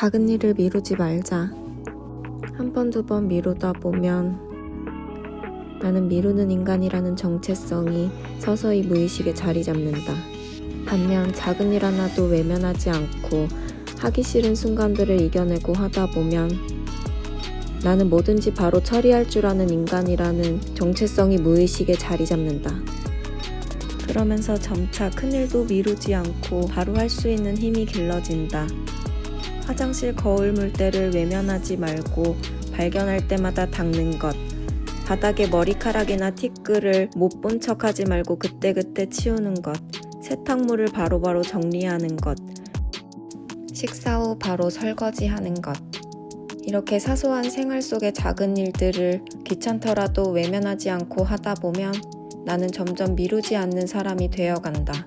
작은 일을 미루지 말자. 한 번, 두 번 미루다 보면 나는 미루는 인간이라는 정체성이 서서히 무의식에 자리 잡는다. 반면 작은 일 하나도 외면하지 않고 하기 싫은 순간들을 이겨내고 하다 보면 나는 뭐든지 바로 처리할 줄 아는 인간이라는 정체성이 무의식에 자리 잡는다. 그러면서 점차 큰일도 미루지 않고 바로 할 수 있는 힘이 길러진다. 화장실 거울 물때를 외면하지 말고 발견할 때마다 닦는 것. 바닥에 머리카락이나 티끌을 못 본 척하지 말고 그때그때 치우는 것. 세탁물을 바로 바로 정리하는 것. 식사 후 바로 설거지하는 것. 이렇게 사소한 생활 속의 작은 일들을 귀찮더라도 외면하지 않고 하다 보면 나는 점점 미루지 않는 사람이 되어간다.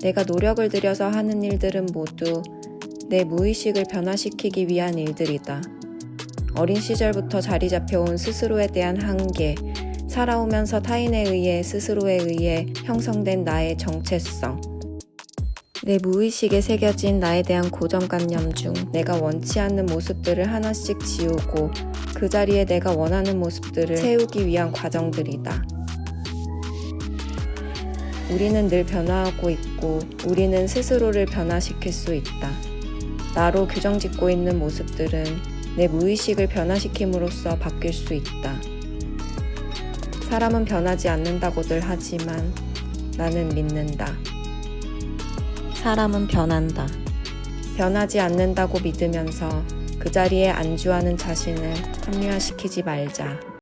내가 노력을 들여서 하는 일들은 모두 내 무의식을 변화시키기 위한 일들이다. 어린 시절부터 자리 잡혀온 스스로에 대한 한계, 살아오면서 타인에 의해 스스로에 의해 형성된 나의 정체성, 내 무의식에 새겨진 나에 대한 고정관념 중 내가 원치 않는 모습들을 하나씩 지우고 그 자리에 내가 원하는 모습들을 채우기 위한 과정들이다. 우리는 늘 변화하고 있고 우리는 스스로를 변화시킬 수 있다. 나로 규정 짓고 있는 모습들은 내 무의식을 변화시킴으로써 바뀔 수 있다. 사람은 변하지 않는다고들 하지만 나는 믿는다. 사람은 변한다. 변하지 않는다고 믿으면서 그 자리에 안주하는 자신을 합리화시키지 말자.